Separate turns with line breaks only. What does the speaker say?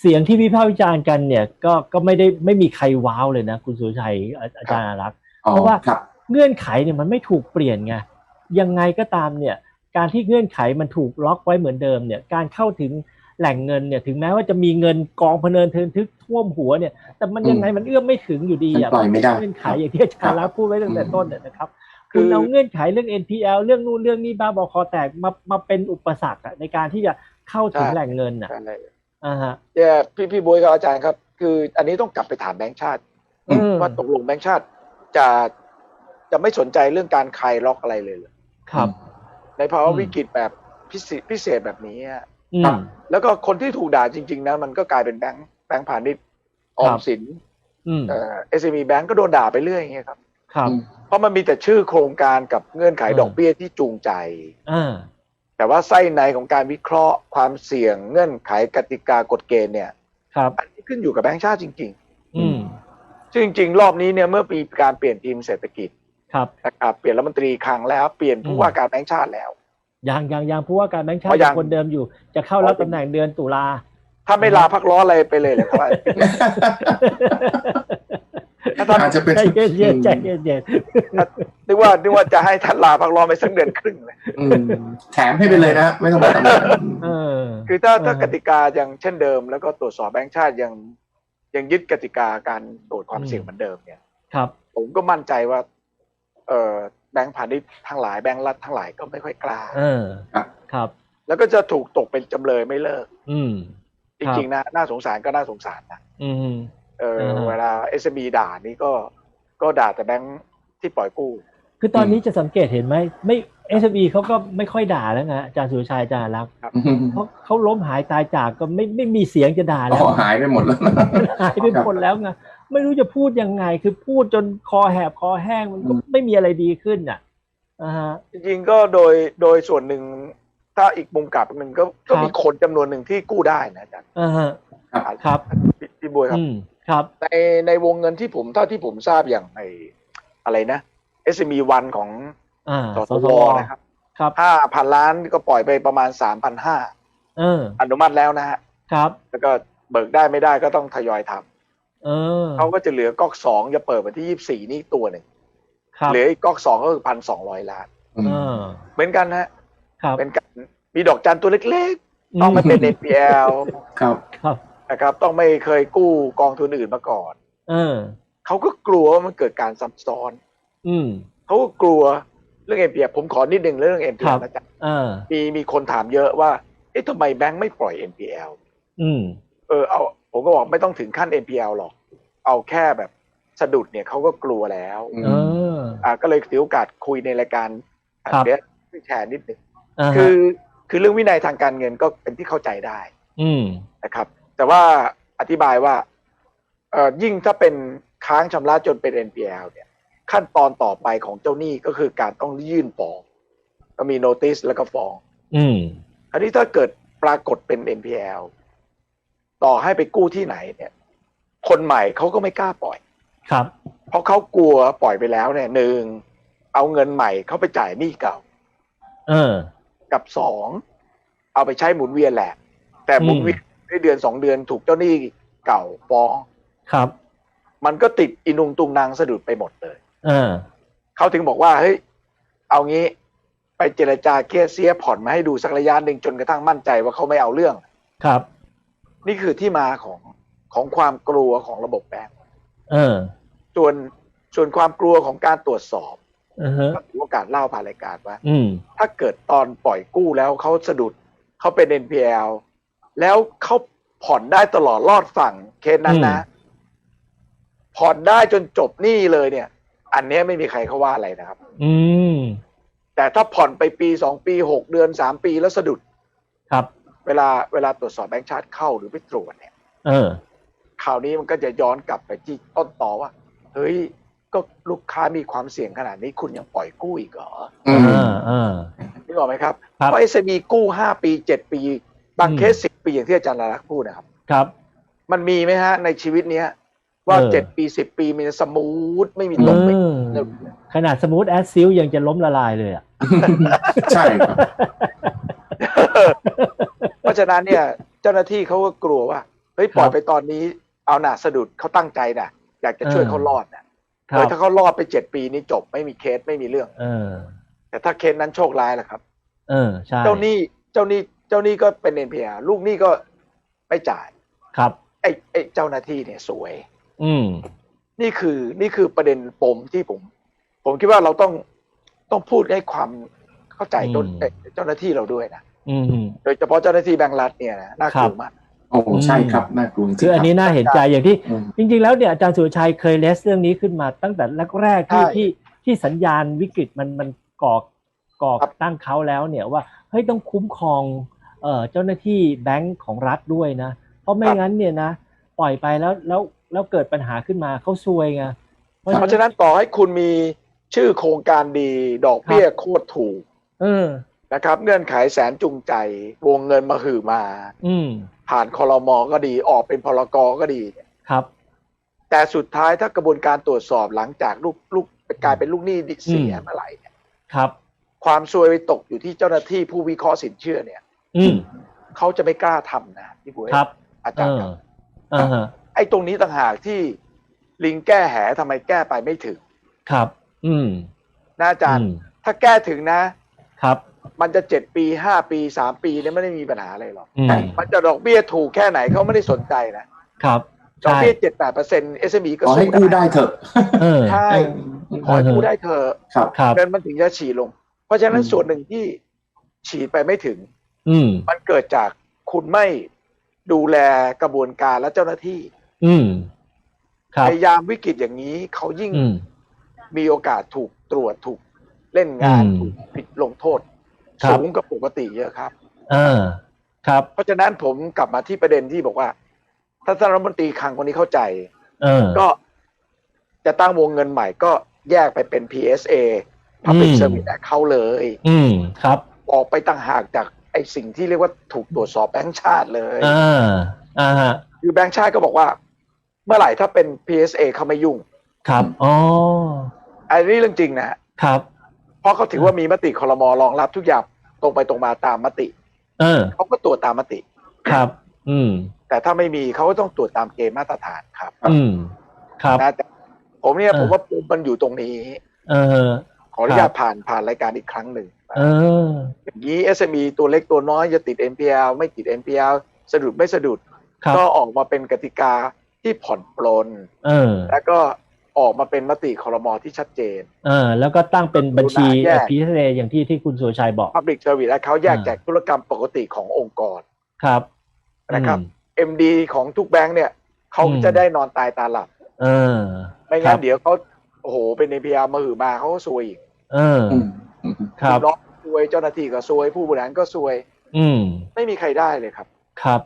เสียงที่วิพากษ์วิจารณ์กันเนี่ยก็ก็ไม่ได้ไม่มีใครว้าวเลยนะ คุณสุรชัยอาอาจารย์อารักษ์
อ๋อ
เพราะว่า
ครับ
เงื่อนไขเนี่ยมันไม่ถูกเปลี่ยนไงยังไงก็ตามเนี่ยการที่เงื่อนไขมันถูกล็อกไว้เหมือนเดิมเนี่ยการเข้าถึงแหล่งเงินเนี่ยถึงแม้ว่าจะมีเงินกองพะเนินเทินทึกท่วมหัวเนี่ย แต่มันยังไงมันเอื้อมไม่ถึงอยู่ดีอะ
มันปล่อยไม่ได้
เงื่อนไขอย่างที่อาจารย์รักษ์พูดไว้ตั้งแต่ต้นเนี่ยนะครับ
คื
คุณ
อ
เอาเงื่อนไขเรื่อง NPL เรื่องนู่นเรื่องนี้บ้าบอคอแตกมามาเป็นอุปสรรคอะในการที่จะเข้าถึงแหล่งเงินอะ
อะไร
อ่าฮะ
เนี่ยพี่พี่บุ้ยกับอาจารย์ครับ คืออันนี้ต้องกลับไปถามแบงค์ชาติ
อืม
ว่าตกลงแบงค์ชาติจะจะไม่สนใจเรื่องการคลายล็อกอะไรเลยเหรอ
ครับ
ในภาวะ
อืม
วิกฤตแบบพิเศษพิเศษแบบนี้อะ
อื
ครั
ม
บ
แล้วก็คนที่ถูกด่าจริง ๆนะมันก็กลายเป็นแบงค์แบงค์พาณิชย์ออ
ครั
ม
บ
สิน
อืม
เอ่อ SME แบงก์ก็โดนด่าไปเรื่อยอย่างเงี้ยครับ
ครับ
อืม
เพราะมันมีแต่ชื่อโครงการกับเงื่อนไข
อืม
ดอกเบี้ยที่จูงใจ
อ่า
แต่ว่าไส้ในของการวิเคราะห์ความเสี่ยงเงื่อนไขกติกากฎเกณฑ์เนี่ย
ครับ
อันนี้ขึ้นอยู่กับแบงก์ชาติจริง
อืม
ๆ ซึ่งจริงๆ รอบนี้เนี่ยเมื่อมีการเปลี่ยนทีมเศรษฐกิจ
ครับ
นะครับเปลี่ยนรัฐมนตรีคลังแล้วเปลี่ยนผู้ว่าการแบงก์ชาติแล้ว
ยังยังยังผู้ว่าการแบงค์ชาติ
อ๋อยัง
คนเดิมอยู่ จะเข้ารับตำแหน่งเดือนตุลา
ถ้าไม่ลาพักร้อนอะไรไปเลยเลยครับถ้าท่าน
อาจจะเป็น
ใจเย็นเย็นๆใจเย็นเย็น
นึกว่านึกว่าจะให้ท่านลาพักร้อนไปสักเดือนครึ่งเลย
อืมแถมให้ไปเลยนะไม่ต้องมาตำแหน่ง
เออ
คือถ้าถ้า
เออ
กติกายังเช่นเดิม แล้วก็ตรวจสอบแบงก์ชาติยังยังยึดกติกาการตรวจความเสี่ยงเหมือนเดิมเนี่ย
ครับ
ผมก็มั่นใจว่า เออแบงก์พาณิชย์ทั้งหลายแบงก์รัฐทั้งหลายก็ไม่ค่อยกล้า
เออ
ครับ
ครับ
แล้วก็จะถูกตกเป็นจำเลยไม่เลิก
อืม
จริงๆนะน่าสงสารก็น่าสงสารนะ
อืม
เออ
เออ
เวลา SME ด่านี่ก็ก็ด่าแต่แบงก์ที่ปล่อยกู้
คือตอนนี้จะสังเกตเห็นไหมไม่ SME เขาก็ไม่ค่อยด่าแล้วไงอาจารย์สุรชัยอาจารย์รักษณ์
อืม
เพราะเขาล้มหายตายจากก็ไม่ไม่มีเสียงจะด่า
อ๋
แล้ว
อหายไปหมดแล้วนะ
หายไปหมดแล้วไงไม่รู้จะพูดยังไง คือพูดจนคอแหบคอแห้งมันก็
อืม
ไม่มีอะไรดีขึ้นอะอ่าฮะ
จริงๆก็โดยโดยส่วนหนึ่งถ้าอีกมุมกลับหนึ่งก็ก็
ครับ
มีคนจำนวนหนึ่งที่กู้ได้นะอาจารย์
อ่าฮะครับ
พี่พี่บวยครับ
อืม ครับ
ในในวงเงินที่ผมเท่าที่ผมทราบอย่างไออะไรนะ SME วันของ
อ่า
ส
ส
ส
ส
ว
ว
นะครับ
ครับ
ห้าพันล้านก็ปล่อยไปประมาณสามพันห้า
เออ
อนุมัติแล้วนะฮะ
ครับ
แล้วก็เบิกได้ไม่ได้ก็ต้องทยอยทำ
เออ
เขาก็จะเหลือก๊อกสองจะเปิดวันที่ยี่สี่นี่ตัวหนึ่ง
ครับ
เหลืออีกก๊อกสองก็คือพันสองร้อยล้าน
อืม
เออ
เหมือนกันนะฮะ
ครับ
เป็นการมีดอกจันตัวเล็กๆ ต้องไม่เป็น NPL
ครับ
ครับ
นะครับ ต้องไม่เคยกู้กองทุนอื่นมาก่อน
เออ
เขาก็กลัวว่ามันเกิดการซับซ้อน
อืม
เขาก็กลัวเรื่อง NPL ผมขอนิดหนึ่งเรื่อง
ครั
NPL
บ
นะจ๊ะ
เออ
มีมีคนถามเยอะว่า เอ๊ะทำไมแบงค์ไม่ปล่อย NPL
อืม
เออเอาผมก็บอกไม่ต้องถึงขั้น NPL หรอก เอาแค่แบบสะดุดเนี่ยเขาก็กลัวแล้ว
อืม
เออ
อ่าก็เลยถือโอกาสคุยในรายการ
ครับ
เนี้ยแชร์นิดหนึ่ง
อ่าฮะ
คือคือเรื่องวินัยทางการเงินก็เป็นที่เข้าใจได้
อืม
นะครับ แต่ว่าอธิบายว่าเอ่อยิ่งถ้าเป็นค้างชำระจนเป็น NPL เนี่ยขั้นตอนต่อไปของเจ้าหนี้ก็คือการต้องยื่นฟ้อง ก็มีโนติสแล้วก็ฟ้อง
อืม
อันนี้ถ้าเกิดปรากฏเป็น NPL ต่อให้ไปกู้ที่ไหนเนี่ย คนใหม่เขาก็ไม่กล้าปล่อย
ครับ
เพราะเขากลัวปล่อยไปแล้วเนี่ยหนึ่งเอาเงินใหม่เขาไปจ่ายหนี้เก่า
เออ
กับสองเอาไปใช้หมุนเวียนแหละ แต่หมุนเวียน ได้เดือนสองเดือนถูกเจ้าหนี้เก่าฟ้อง
ครับ
มันก็ติดอินุงตุงนางสะดุดไปหมดเลย
เออ
เขาถึงบอกว่าเฮ้ยเอางี้ ไปเจรจาเคลียร์เสียผ่อนมาให้ดูสักระยะหนึ่งจนกระทั่งมั่นใจว่าเขาไม่เอาเรื่อง
ครับ
นี่คือที่มาของของความกลัวของระบบแบงก์
เออ
ส่วนส่วนความกลัวของการตรวจสอบ
เออฮะ
ก็ถือโอกาสเล่าผ่านรายการว่า
อืม
ถ้าเกิดตอนปล่อยกู้แล้วเขาสะดุดเขาเป็น NPL แล้วเขาผ่อนได้ตลอดรอดฝั่งเคสนั้นนะ ผ่อนได้จนจบหนี้เลยเนี่ย อันเนี้ยไม่มีใครเขาว่าอะไรนะครับ
อืม
แต่ถ้าผ่อนไปปีสองปีหกเดือนสามปีแล้วสะดุด
ครับ
เวลาเวลาตรวจสอบแบงก์ชาติเข้าหรือไปตรวจเนี่ย
เออ
คราวนี้มันก็จะย้อนกลับไปที่ต้นต่อว่า เฮ้ย ก็ลูกค้ามีความเสี่ยงขนาดนี้คุณยังปล่อยกู้อีกเหรอ
อื
เอ
ม
อเออ
นึกออกไหมครับ
ครับ
เพราะ SME กู้ห้าปีเจ็ดปี บาง
อืม
เคสสิบปีอย่างที่อาจารย์นรักษ์พูดนะครับ
ครับ
มันมีไหมฮะในชีวิตเนี้ย ว่า
เออ
เจ็ดปีสิบปีมันจะสมูทไม่มีตกไม่
เออขนาดสมูทแอสซิลยังจะล้มละลายเลยอะ
ใช่ครับ
เพราะฉะนั้นเนี่ย เจ้าหน้าที่เขาก็กลัวว่าเฮ้ยปล่อย
ครับ
ไปตอนนี้เอาหนาสะดุดเขาตั้งใจนะอยากจะช่วย
เออ
เขารอดนะ
ครั
เฮ้ย
บ
ถ้าเขารอดไปเจ็ดปีนี้จบไม่มีเคสไม่มีเรื่อง
เออ
แต่ถ้าเคสนั้นโชคร้ายล่ะครับ
เออใช่
เจ้าหนี้เจ้าหนี้ เจ้าหนี้ก็เป็น NPR ลูกหนี้ก็ไม่จ่าย
ครับ
ไอ้ไอ้เจ้าหน้าที่เนี่ยสวย
อืม
นี่คือนี่คือประเด็นปมที่ผม ผมคิดว่าเราต้องต้องพูดให้ความเข้าใจต้น
อืม
เอ่อเจ้าหน้าที่เราด้วยนะ
อืม
โดยเฉพาะเจ้าหน้าที่แบงก์รัฐเนี่ยนะน่ากลัวมาก
โอ้ใช่ครับน่ากลัวจริงๆ
คืออันนี้น่าเห็นใจอย่างที่
อืม
จริง ๆ แล้วเนี่ยอาจารย์สุรชัยเคยเลสเรื่องนี้ขึ้นมาตั้งแต่แรกๆที่
ใช่
ที่ที่สัญญาณวิกฤตมันมันก่อก่อ
ครับ
ตั้งเขาแล้วเนี่ยว่าเฮ้ยต้องคุ้มครอง เอ่อเจ้าหน้าที่แบงก์ของรัฐด้วยนะ เพราะไม่งั้นเนี่ยนะปล่อยไปแล้วแล้วแล้วเกิดปัญหาขึ้นมาเขาซวยไงเพราะ
เพราะ
ฉะ
ฉะ
นั้น
นั้นต่อให้คุณมีชื่อโครงการดีดอกเบี้ยโคตรถูก
เออ
นะครับ เงื่อนไขแสนจูงใจ วงเงินมาหือมา
อืม
ผ่านคอรมอก็ดีออกเป็นพลกก็ดี
ครับ
แต่สุดท้ายถ้ากระบวนการตรวจสอบหลังจากลูกลูกกลายเป็นลูกหนี้เสีย
อืม
เมื่อไหร่เนี่ย
ครับ
ความซวยไปตกอยู่ที่เจ้าหน้าที่ผู้วิเคราะห์สินเชื่อเนี่ย
อืม
เขาจะไม่กล้าทำนะพี่บุ้ย
ครับ
อา
เอ
จารย์
อ
ครับ
อ่าฮะ
ไอ้ตรงนี้ต่างหากที่ลิงแก้แหทำไมแก้ไปไม่ถึง
ครับ อืม
นะอาจารย์
อืม
ถ้าแก้ถึงนะ
ครับ
มันจะเจ็ดปีห้าปีสามปีเนี่ยไม่ได้มีปัญหาอะไรหรอก
อืม
มันจะดอกเบี้ยถูกแค่ไหนเขาไม่ได้สนใจนะครับดอก
ใช่
เบี้ยเจ็ดแปดเปอร์เซ็นต์เอสเอ็มก็
ขอให้
สู้
กู้ได้เถอะ
เออ
ใช่ขอให้กู้ได้เถอะ
ครับ
ครับ
เงินมันถึงจะฉีดลง เพราะฉะนั้น
อืม
ส่วนหนึ่งที่ฉีดไปไม่ถึง
อืม
มันเกิดจากคุณไม่ดูแลกระบวนการและเจ้าหน้าที่
อืมครับ
ในยามวิกฤตอย่างนี้เขายิ่ง
อืม
มีโอกาสถูกตรวจถูกเล่นงาน
อืม
ถูกผิดลงโทษ
ครับ
สูงกว่าปกติเยอะครับ
เออครับ
เพราะฉะนั้นผมกลับมาที่ประเด็นที่บอกว่า ถ้าท่านรัฐมนตรีคลังคนนี้เข้าใจ
เออ
ก็จะตั้งวงเงินใหม่ก็แยกไปเป็น PSA Public
อืม
Service Act เขาเลย
อืมครับ
ออกไปต่างหากจาก ไอ้สิ่งที่เรียกว่าถูกตรวจสอบแบงก์ชาติเลย
อ่าอ่าฮะ
คือแบงก์ชาติก็บอกว่า เมื่อไหร่ถ้าเป็น PSA เขาไม่ยุ่ง
ครับอ๋อ
อันนี้เรื่องจริงนะฮะ
ครับ
เพราะเขาถือว่ามีมติคอรมอรองรับทุกอย่างตรงไปตรงมาตามมติ
เออ
เขาก็ตรวจตามมติ
ครับ อืม
แต่ถ้าไม่มีเขาก็ต้องตรวจตามเกณฑ์มาตรฐานครับ
อืม ครับ
นะแต่ผมเนี่ย
เออ
ผมว่าปุ่มมันอยู่ตรงนี้
เออ
ขออนุญาตผ่านผ่านรายการอีกครั้งหนึ่ง
เออ
อย่างนี้ SME ตัวเล็กตัวน้อยจะติด NPL ไม่ติด NPL สะดุดไม่สะดุด
ครับ
ก็ออกมาเป็นกติกาที่ผ่อนปลน
เออ
แล้วก็ออกมาเป็นมติคอรมอที่ชัดเจน
เออ แล้วก็ตั้งเป็นบัญชี
แยก
พีเออย่างที่ที่คุณสุรชัยบอก
Public Service และเขาแยก
อ่า
จากธุรกรรมปกติขององค์กร
ครับ
นะครับ
อืม
MD ของทุกแบงค์เนี่ยเขา
อืม
จะได้นอนตายตาหลับ
เออ
ไม่
ครั
งั้น
บ
เดี๋ยวเขาโอ้โหเป็น NPL มาหือมาเขาก็ซวยอีก
เออ
อืมอืม
ครับ
ลูกน้องซวยเจ้าหน้าที่ก็ซวยผู้บริหารก็ซวย
อืม
ไม่มีใครได้เลยครับ
ครับ